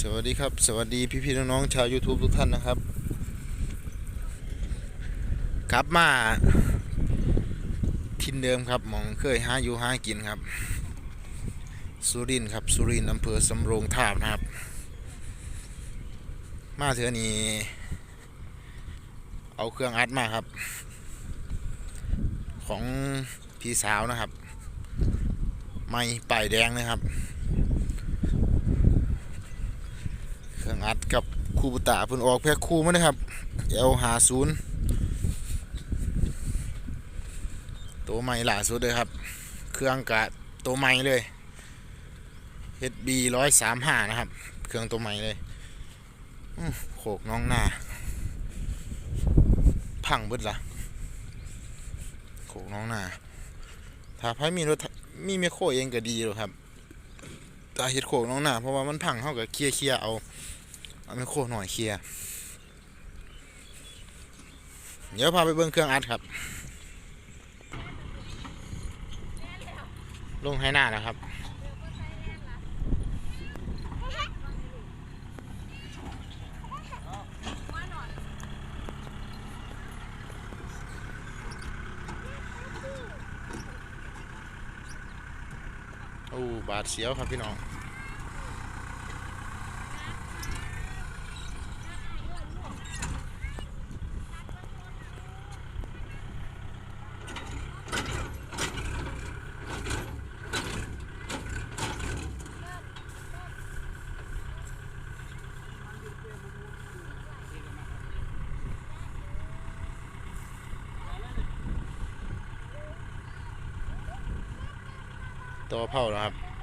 สวัสดีครับ สวัสดีพี่พี่ๆน้องๆชาว YouTube ทุกท่านนะครับ กลับมาทินเดิมครับมองเคยหาอยู่หากินครับ สุรินทร์ครับสุรินทร์อำเภอสำโรงทาบนะครับ มาเถอะนี้เอาเครื่องอัดมาครับ ของพี่สาวนะครับ ไม่ป้ายแดงนะครับ เครื่องอัดกับคูบุตะเพิ่นออกแพ็คคู่มานะครับ L หาศูนย์ตัวใหม่ล่าสุดเลยครับ เครื่องกะตัวใหม่เลย HB ร้อยสามห้านะครับ เครื่องตัวใหม่เลยโขกน้องหน้า พังเบิดละโขกน้องหน้าถ้าไพ่มีรถมีเมโครเองก็ดีหรอกครับ ตาเฮ็ดโขกน้องหน้าเพราะว่ามันพังเท่ากับเคลียเคลียเอาเอาไม่โครหน่อยเคลียเดี๋ยวพาไปเบิ้งเครื่องอัดครับ ลงให้หน้านะครับ โอ้ บาดเสียวครับพี่น้องตัวเผาแล้วครับ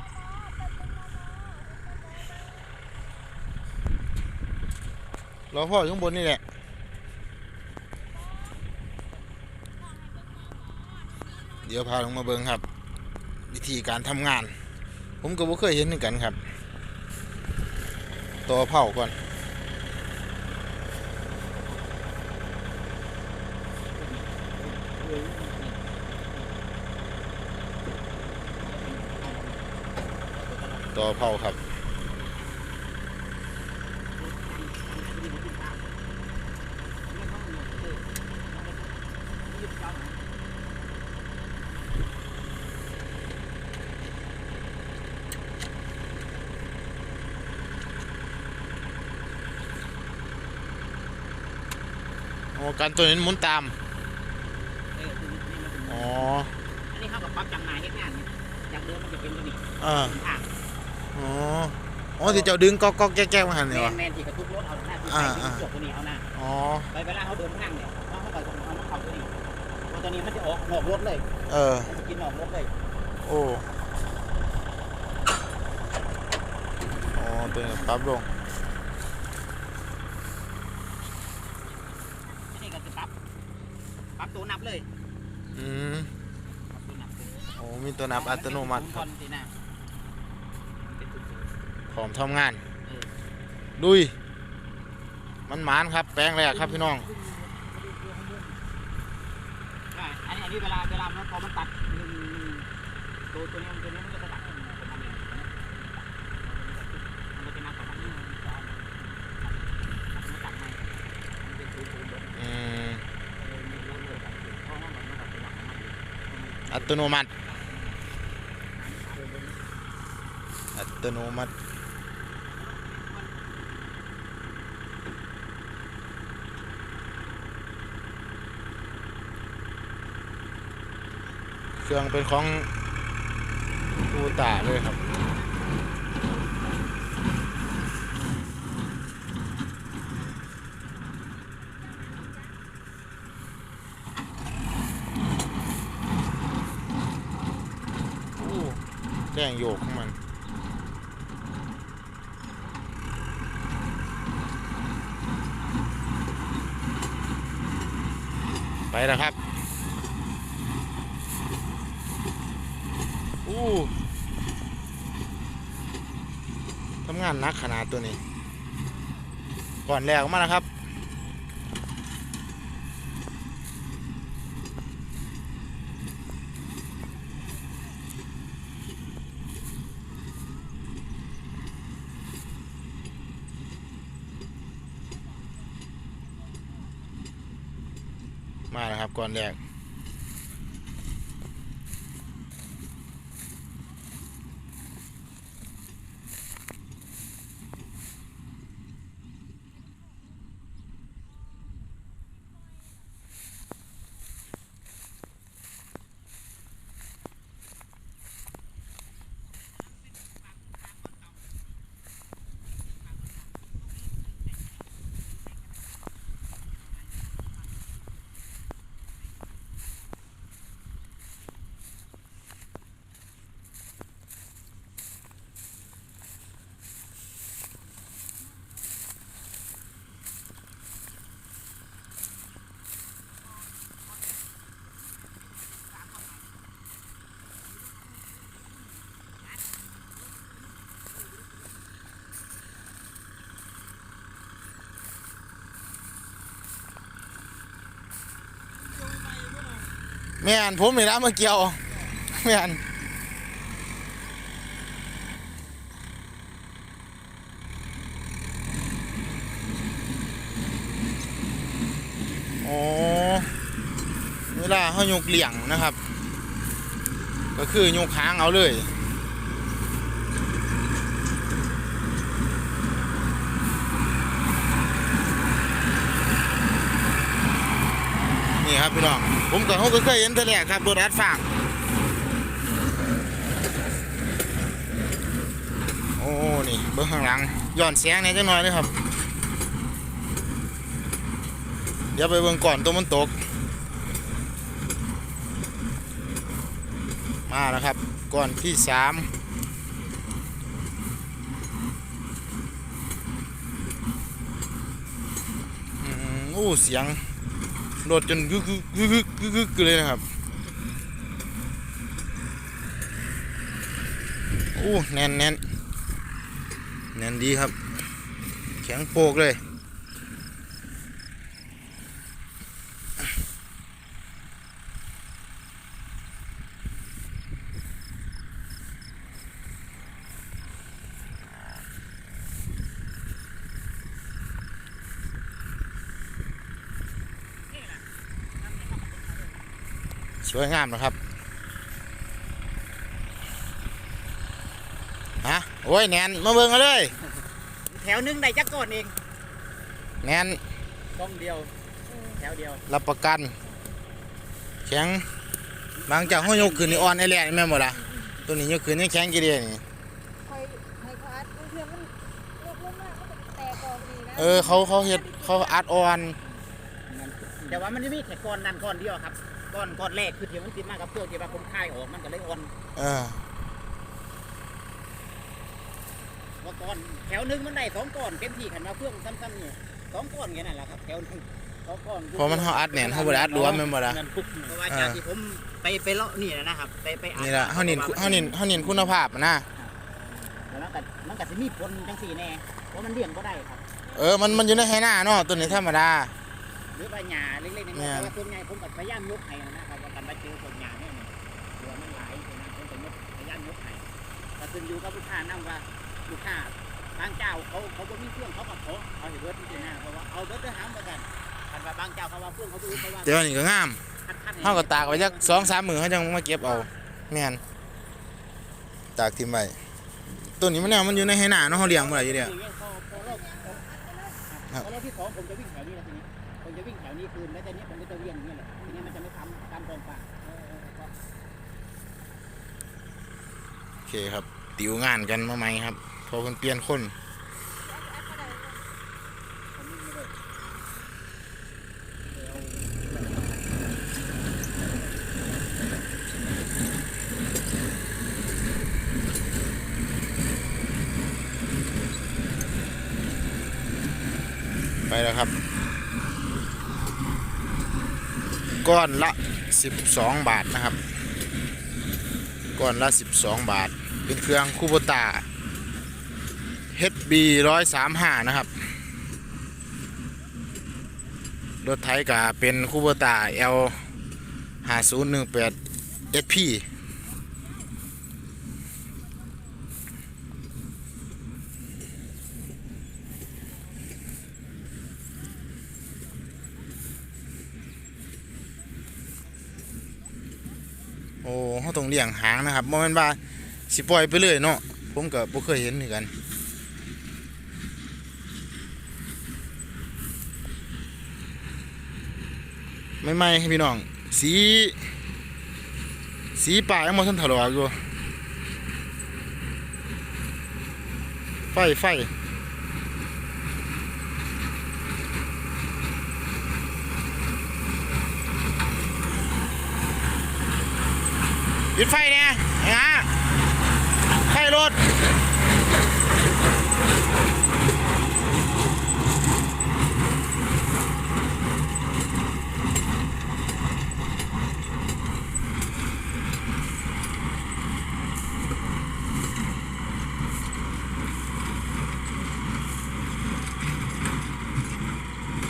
รอพ่ออยู่ข้างบนนี่แหละเดี๋ยวพาลงมาเบิงครับ วิธีการทำงาน ผมก็บ่เคยเห็นเหมือนกันครับตัวเผาก่อนตัวเผาครับ โอ้ การตัวนี้หมุนตาม เออคือนี่มันเป็นอ๋อ อันนี้เขากับปรั๊บจังหนายเฮ็ดงานเนี่ยจากเดิมมันจะเป็นตัวนี้เออ เป็นทางอ๋อ อ๋อที่เจ้าดึงก๊อกก๊อกแก๊กๆมาหันแมเนี่ยวะนแมนที่กระทุกรถเอาหน้าที่อ่าใส่อ่าที่จบตัวนี้เอาหน้าอ๋อ ไปเวลาเขาเดินข้างเนี่ยเขาเขาไปตรงเอาน้ำเขาตัวนี้เพราะตัวนี้มันจะออกนอกรถเลยเออ มันจะกินนอกรถเลยโอ้ อ๋อตัวนี้ปรับลง อันนี้ก็จะปรับปรับตัวนับเลย อืม ปรับตัวนับเลย โอ้ มี ตัวนับอัตโนมัติคก่รัอบนสินะมันเป็นตัวพร้อมทำงานเออดุย มันหมานครับ แปลงแรกครับพี่น้องใช่อันนี้อันนี้เวลาเวลามันพอมันตัดหนึ่งตัวตัวนี้มันตัวนี้มันก็จะตัดประมาณนี้มันก็จะนับประมาณนี้มันจะมันตัดให้มันเป็นศูนย์ศูนย์ลบอืมเออมีรถเลยเพราะว่ามันมันตัดไปแล้วมันอัตโนมัติ อั ตโนมัติเครื่องเป็นของอูตาเลยครับอู้แจ้งโยกของมัน ไปแล้วครับอู้ทำงานนักขนาดตัวนี้ ก่อนแรกออกมาแล้วครับ มาแล้วครับก่อนแรก แม่นผมนี่นะมาเกี่ยวแม่นโอ้เวลาเขายกเหลี่ยงนะครับ ก็คือยกค้างเอาเลย นี่ครับพี่น้องผมก็เขาก็เคยเห็นแต่แรกครับรถอัดฟางโอ้นี่เบื้องข้างหลังย้อนแสงนี่จังหน่อยเลยครับ เดี๋ยวไปเบื้องก่อนตัวมันตก มาแล้วครับก่อนที่สามอืมโอ้เสียง โดดจนกึกกึกกึกกึกกึกเลยนะครับโอ้แน่นแน่นแน่นดีครับ แข็งโปกเลย สวยงามนะครับฮะโอ้ยแนนมาเบิ่งกันเลยแถวหนึงได้จักก่อนเองแนนกล้องเดียว แถวเดียวรับประกันแข็งบางจากห้อยยกขึ้นนี่อ่อนไอ้แหล่นี่แม่นหมดละตัวนี้ยกขึ้นนี่แข็งกี่เดียนี่คอยให้เขาอัดบางเทื่อมันลดลงมากมันก็แตกออกดีนะเออเขาเขาเฮ็ดเขาอัดอ่อนแต่ว่ามันจะมีแค่ก้อนนั่นก้อนเดียวครับ ก้อนก้อนแรกคือที่มันติดมากกับเครื่องที่ว่าผมคายออกมันก็เลยอ่อนเออว่าก้อนแถวหนึงมันได้สองก้อนเต็มที่ขันมาเครื่องซ้ำๆเนี่ยสองก้อนแค่นั้นแหละครับแถวหนึงสองก้อนเพราะมันเขาอัดแหนนเขาบ่ได้อัดรวมแม่นบ่ละเงินปุ๊บเพราะว่าจากที่ผมไปไปเลาะนี่นะครับ ไปไปอ่านี่ละเขาเน้นเขาเน้นเขาเน้นคุณภาพอะนะแล้วมันก็มันก็จะมีผลจังสี่แน่เพราะมันเลี้ยงก็ได้ครับ เออ มันมันอยู่ในไหหน้าเนาะตัวนี้ธรรมดาห รือว่าหญ้าเล็กๆน้อยๆแม่นแต่ว่าส่วนใหญ่ผมก็พยายามยกให้นะครับว่ากันไปเจอต้นหญ้าเนี่ยเนี่ยหัวมันหลายนะผมก็ยกพยายามยกให้ก็ขึ้นอยู่กับลูกค้านั่งว่าลูกค้าบางเจ้าเขาเขาบ่มีเครื่องเขาก็ขอเอาให้เบิดที่หน้าเพราะว่าเอาเบิดเด้อหามเหมือนกันคันว่าบางเจ้าเขาว่าเครื่องเขาบ่มีเขาว่าแต่ว่านี่ก็งามคัดๆให้เขาก็ตากไว้จักสองสามมือเขาจังมาเก็บเอาแม่นตากทิ้งไว้ตัวนี้มันเนี่ยมันอยู่ในไหหน้าเนาะเขาเลี้ยงบ่ได้อยู่เดียวางงี้พอพอรอบครับพอรอบที่สองผมจะวิ่งแถวนี้แล้วทีนี้ จะวิ่งแถวนี้คืนแล้วแต่นี้ผมก็จะเวียนอย่างนี้แหละทีนี้มันจะไม่ทำตามตรงป่าเออเออก็โอเคครับ ติวงานกันมาไหม่ครับ พอคนเปลี่ยนคน ผมวิ่งไม่ได้ ไปแล้วครับ ก้อนละ 12 บาทนะครับ ก้อนละ 12 บาท เป็นเครื่องคูโบตา HB 135 นะครับ รถไทยกับเป็นคูโบตา L 5018 SP เเขาต้องเลี้ยงหางนะครับบ่แม่นว่าสิปล่อยไปเลยเนาะผมก็บ่เคยเห็นเหมือนกันไม่ไม่ให้พี่น้อง สี สีป่ายังบ่ทันถลอกอยู่ไฟไฟ ปิดไฟเนี่ยไอ้ฮะไฟรถ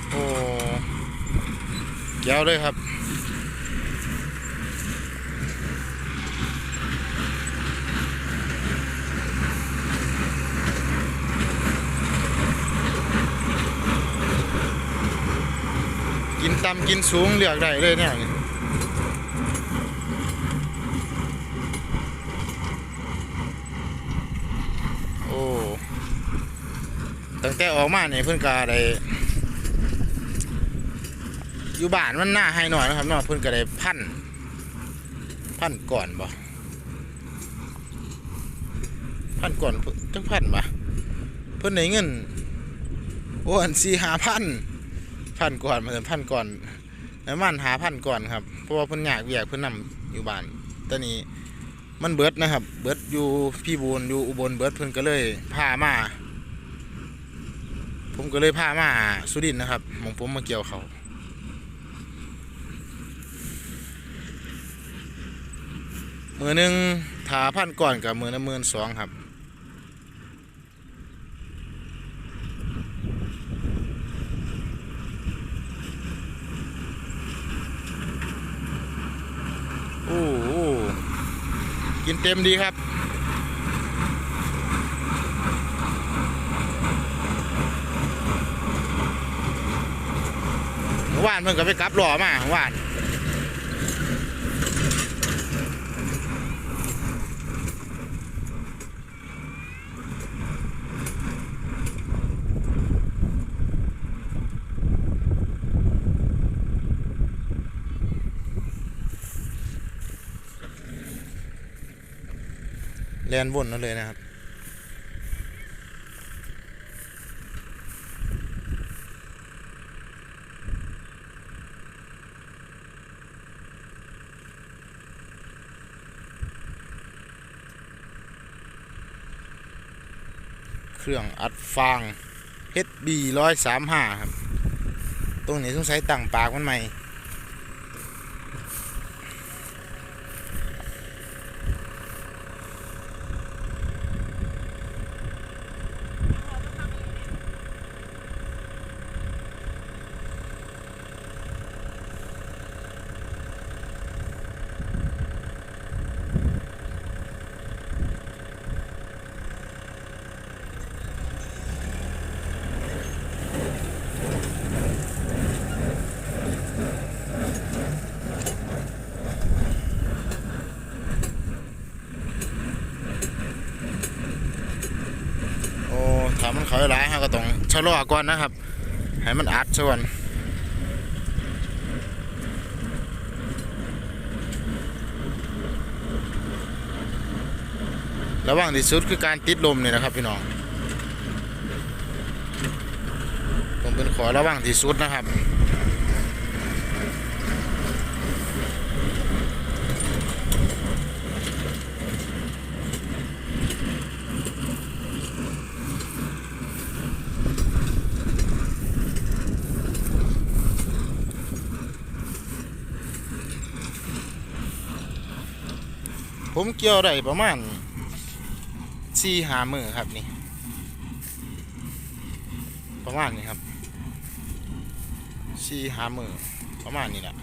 โอ้แก้วเลยครับ กินสูงเลือกได้เลยเนี่ยโอ้ตั้งแต่ออกมาเนี่ยเพิ่นกาได้อยู่บ้านมันหน้าให้หน่อยนะครับเนาะเพิ่นก็ได้พันพันก่อนบ่พันก่อนจังพันบ่เพิ่นได้เงินโอ้อันสี่หาพันพันก่อนมาถึงพันก่อน แล้วมันหาพันก่อนครับเพราะว่าเพิ่นอยากเวียกเพิ่นนำอยู่บ้านตอนนี้มันเบิดนะครับ เบิดอยู่พี่บูนอยู่อุบลเบิดเพิ่นก็เลยพามา ผมก็เลยพามาสุรินนะครับมองผมมาเกี่ยวเขาวมือหนึ่งถาพันก่อนกับมือละหมื่นสองครับ โอ้โหกิน เต็มดีครับเมื่อวานเพิ่งก็ไปกลับหล่อมาเมื่อวาน แลนวนนั่นเลยนะครับ เครื่องอัดฟาง HB ร้อยสามห้าครับ ตรงนี้ต้องใช้ตั้งปากมันใหม่ โอ้ถามมันเขาหลายฮะก็ต้อง ชะลอก่อนนะครับ ให้มันอัดส่วนระวังที่สุดคือการติดลมเนี่ยนะครับพี่น้องผมเป็นขอระวังที่สุดนะครับ ผมเกี่ยวได้ประมาณสี่หามือครับนี่ ประมาณนี้ครับสี่หามือประมาณนี้แหละ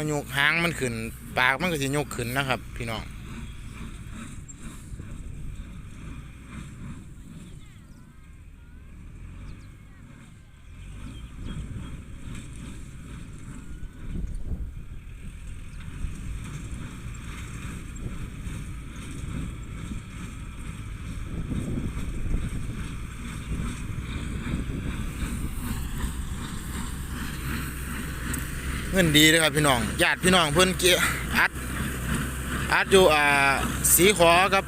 เขายกหางมันขึ้น ปากมันก็จะยกขึ้นนะครับ พี่น้อง งินดีเลยครับพี่น้องญาติพี่น้องเพิ่อนเกียอัดอัดอยู่อ่าสีขอกับ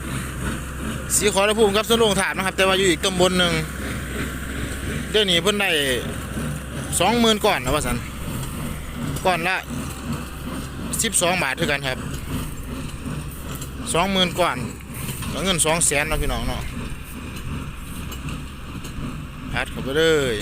สีขอและภูมิกับสวนโรงถาดนะครับ แต่ว่าอยู่อีกตำบลหนึ่งเดี๋ยวนี้เพิ่อนได้สองหมื่นก่อนนะว่าสันก่อนละสิบสองบาทเท่ากันครับสองหมื่นก่อนก็เงินสองแสนนะพี่น้องเนาะอัดเข้าไปเลย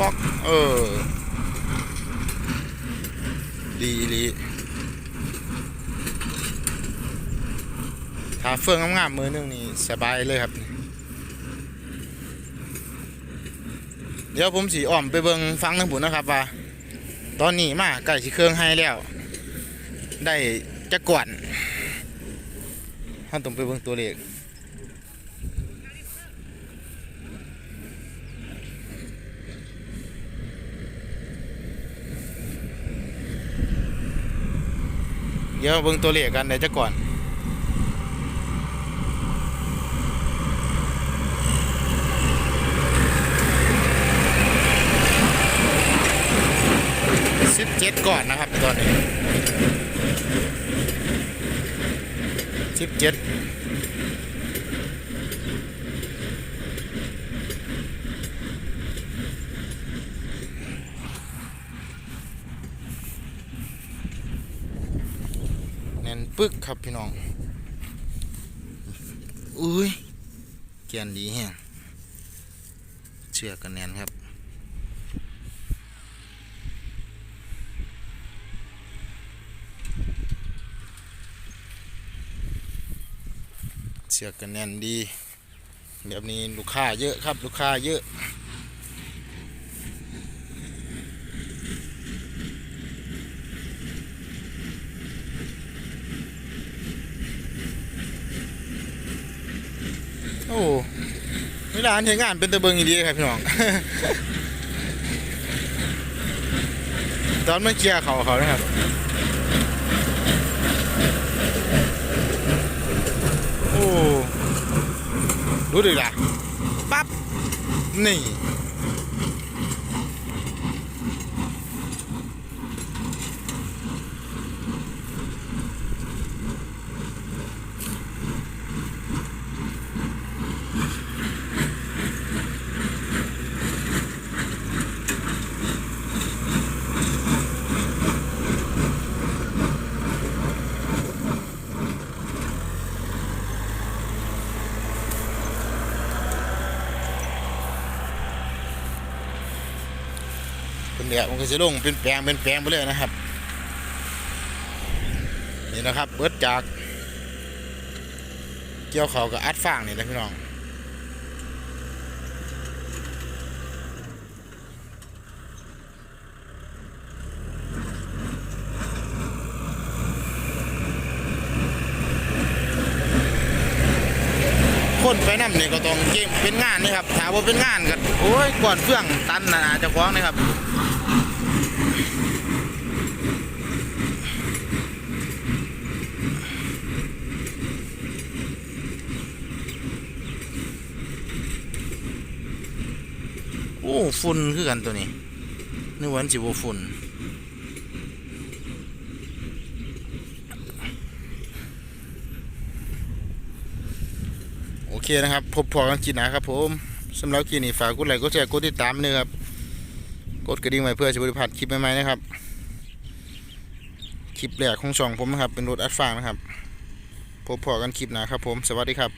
ป๊อกเออ ดีอีหลีถ้า เฟืองงามๆมือหนึงนี่สบายเลยครับ เดี๋ยวผมสีอ้อมไปเบิงฟังทั้งผุนนะครับว่า ตอนนี้มาใกล้สิเครื่องให้แล้ว ได้จะก่อนท่านต้องไปเบิงตัวเลขเดี๋ยวเบิ่งตัวเลขกันเดี๋ยวจะก่อน สิบเจ็ด ก่อนนะครับตอนนี้สิบเจ็ดแน่นปึกครับพี่น้อง อุ้ยเกียนดีแฮงเชือกกันแน่นครับ เชือกกันแน่นดี แบบนี้ลูกค้าเยอะครับลูกค้าเยอะโอ้เวลาเห็นงานเป็นตะเบิงอีดีครับพี่น้อง ตอนมันเคลียร์เขาเขานะครับ ดูดิล่ะปั๊บ นี่ เป็นแบบมันก็จะลงเป็นแปลงเป็นแปลงไปเลยนะครับ นี่นะครับ เบิดจาก เกี่ยวเขากับอัดฟางนี่นะพี่น้องคนไปนั่นี่ยก็ต้องเกมเป็นงานนี่ครับถามว่าเป็นงานกันโอ้ยก่อนเฟื่องตันนะอาจจะคว้างนะครับ โอ้ ฝุ่นคือกันตัวนี้นึกว่านสิบ่ฝุ่นโอเคนะครับ พบพอกันกินนะครับผมสำหรับกินนี่ฝากกดไลค์กดแชร์กดติดตามเลยครับ กดกระดิ่งไว้เพื่อจะบริพลาดคลิปใหม่ๆนะครับ คลิปแรกของช่องผมนะครับ เป็นรถอัดฟางนะครับ พบพอกันคลิปหน้าครับผม สวัสดีครับ